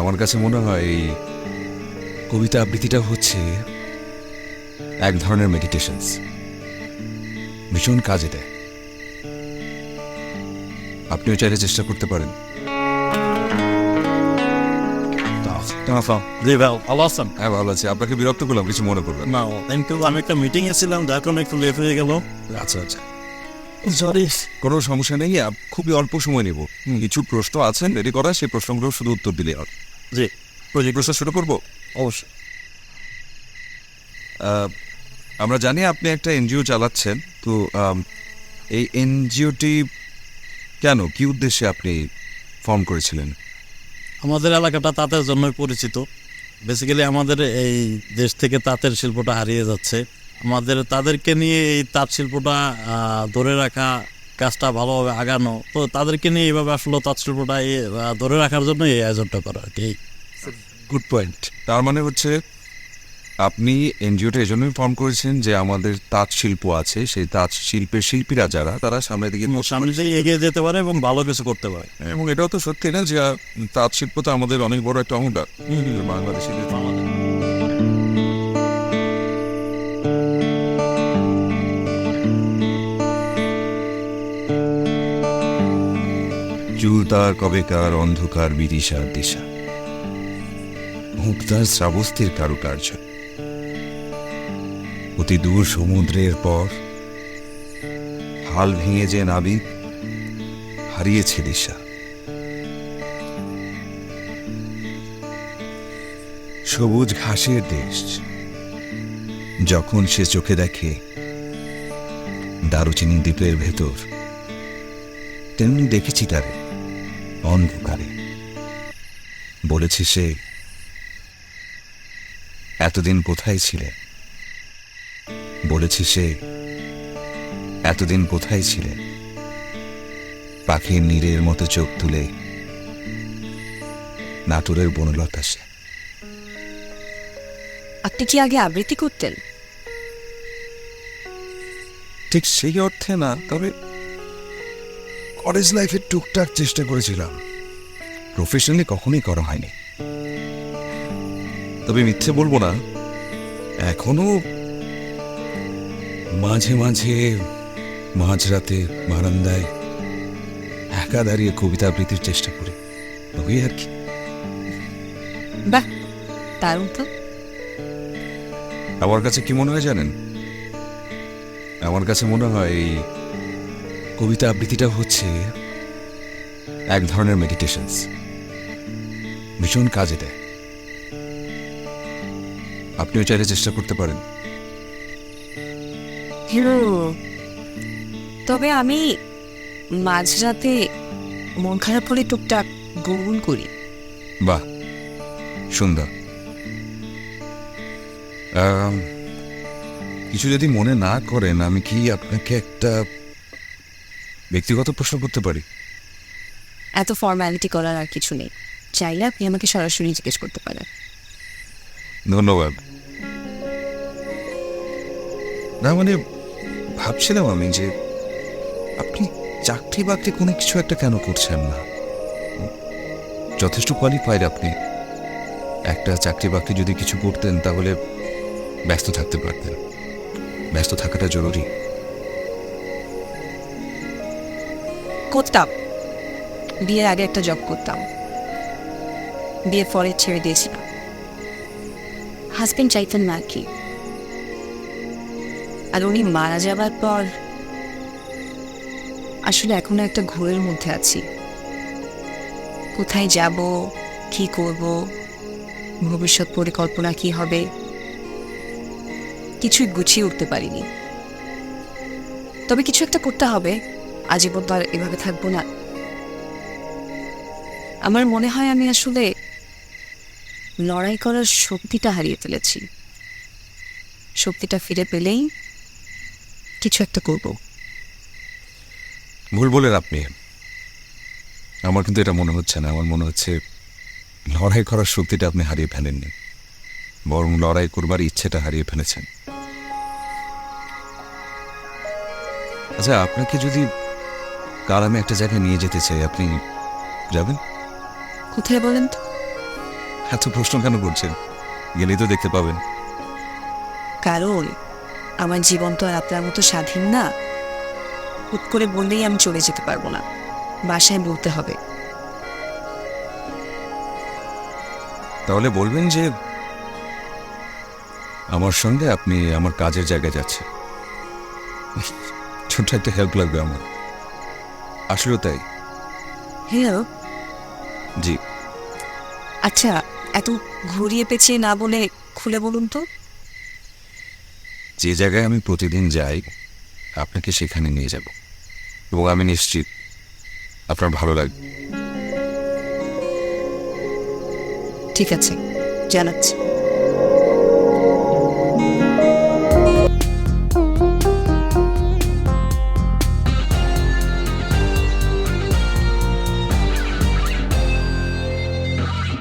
আমার কাছে মনে হয় এই কবিতা আবৃত্তিটা হচ্ছে এক ধরনের মেডিটেশনস ভীষণ কাজে দেয় আপনিও চাইলে চেষ্টা করতে পারেন। হ্যাঁ ভালো আছে। আপনাকে বিরক্ত করলাম কিছু মনে করবেন না। আমি একটা মিটিং এ ছিলাম যার কারণে একটু লেট হয়ে গেল। আচ্ছা আচ্ছা। সরি কোনো সমস্যা নেই আপ- খুবই অল্প সময় নেব। কিছু প্রশ্ন আছেন রেডি করা সেই প্রশ্নগুলো শুধু উত্তর দিলে হবে জি। প্রজেক্ট প্রশ্ন শুরু করব? অবশ্যই। আহ, আমরা জানি আপনি একটা এনজিও চালাচ্ছেন তো আম, এই এনজিওটি কেন কি উদ্দেশ্যে আপনি ফর্ম করেছিলেন? আমাদের এলাকাটা তাঁতের জন্যই পরিচিত। বেসিক্যালি আমাদের এই দেশ থেকে তাঁতের শিল্পটা হারিয়ে যাচ্ছে। আমাদের তাদেরকে নিয়ে এই তাঁত শিল্পটা ধরে রাখা কাজটা ভালোভাবে আগানো তো তাদেরকে নিয়ে এইভাবে আসলে তাঁত শিল্পটা ধরে রাখার জন্য এই আয়োজনটা করা আর কি। গুড পয়েন্ট তার মানে হচ্ছে আপনি এনজিওটা এই জন্যই ফর্ম করেছেন যে আমাদের তাঁত শিল্প আছে সেই তাঁত শিল্পের শিল্পীরা যারা তারা সামনের দিকে সামনে দিয়ে এগিয়ে যেতে পারে এবং ভালো কিছু করতে পারে। এবং এটাও তো সত্যি না যে তাঁত শিল্প তো আমাদের অনেক বড় একটা অঙ্গটা বাংলাদেশের চুলতার কবেকার অন্ধকার বিদিশার দিশা। মুক্তার শ্রাবস্তির কারুকার্য। অতি দূর সমুদ্রের পর, হাল ভেঙে যে নাবিক হারিয়েছে দিশা। সবুজ ঘাসের দেশ, যখন সে চোখে দেখে, দারুচিনি দ্বীপের ভেতর, তেমনি দেখেছি তারে। অন্ধকারে। বলেছি সে এতদিন কোথায় ছিলে? বলেছি সে এতদিন কোথায় ছিলে? পাখির নীরের মতো চোখ তুলে নাটোরের বনলতা সে। আপনি কি আগে আবৃত্তি করতেন? ঠিক সেই অর্থে না তবে কলেজ লাইফে টুকটাক চেষ্টা করেছিলাম। প্রফেশনালি কখনোই করা হয়নি। তবে মিথ্যে বলব না এখনও মাঝে মাঝে মাঝরাতে বারান্দায় একা দাঁড়িয়ে কবিতা আবৃত্তির চেষ্টা করি। ওই আর কি। বাহ দারুণ তো। আমার কাছে কি মনে হয় জানেন? আমার কাছে মনে হয় এই কবিতা আবৃত্তিটা হচ্ছে এক ধরনের মেডিটেশনস ভীষণ কাজে দেয় আপনিও চাইলে চেষ্টা করতে পারেন। তবে আমি মাঝরাতে মন খারাপ হলে টুকটাক গুনগুন করি। বাহ সুন্দর। কিছু যদি মনে না করেন আমি কি আপনাকে একটা ব্যক্তিগত প্রশ্ন করতে পারি। এত ফর্মালিটি করার আর কিছু নেই। চাইলে আপনি আমাকে সরাসরি জিজ্ঞেস করতে পারেন। ধন্যবাদ। না মানে ভাবছিলাম আমি যে আপনি চাকরি বাকরি কোনো কিছু একটা কেন করছেন না? যথেষ্ট কোয়ালিফাইড আপনি। একটা চাকরি বাকরি যদি কিছু করতেন তাহলে ব্যস্ত থাকতে পারতেন। ব্যস্ত থাকাটা জরুরি। করতাম। বিয়ের আগে একটা জব করতাম। বিয়ের পরে ছেড়ে দিয়েছিলাম। হাজবেন্ড চাইতেন না আর কি। আর উনি মারা যাবার পর আসলে এখনও একটা ঘোরের মধ্যে আছি। কোথায় যাব, কি করব, ভবিষ্যৎ পরিকল্পনা কি হবে, কিছুই গুছিয়ে উঠতে পারিনি। তবে কিছু একটা করতে হবে। আজীবন তো আর এভাবে থাকব না। আমার মনে হয় আমি আসলে লড়াই করার শক্তিটা হারিয়ে ফেলেছি। শক্তিটা ফিরে পেলেই কিছু একটা করব। ভুল বলেন আপনি। আমার কিন্তু এটা মনে হচ্ছে না। আমার মনে হচ্ছে লড়াই করার শক্তিটা আপনি হারিয়ে ফেলেননি। বরং লড়াই করবার ইচ্ছেটা হারিয়ে ফেলেছেন। আচ্ছা আপনাকে যদি কাল আমি একটা জায়গায় নিয়ে যেতে চাই আপনি যাবেন? কোথায় বলেন তো? এত প্রশ্ন কেন করছেন? গেলেই তো দেখতে পাবেন। কারণ আমার জীবন তো আর আপনার মতো স্বাধীন না। হুট করে বললেই আমি চলে যেতে পারব না। বাসায় বলতে হবে। তাহলে বলবেন যে আমার সঙ্গে আপনি আমার কাজের জায়গায় যাচ্ছেন। ছোট্ট একটা হেল্প লাগবে আমার। আসলেও তাই। হ্যাঁ। জি। আচ্ছা এত ঘুরিয়ে পেঁচিয়ে না বলে খুলে বলুন তো। যে জায়গায় আমি প্রতিদিন যাই আপনাকে সেখানে নিয়ে যাব। এবং আমি নিশ্চিত আপনার ভালো লাগবে ঠিক আছে জানাচ্ছি।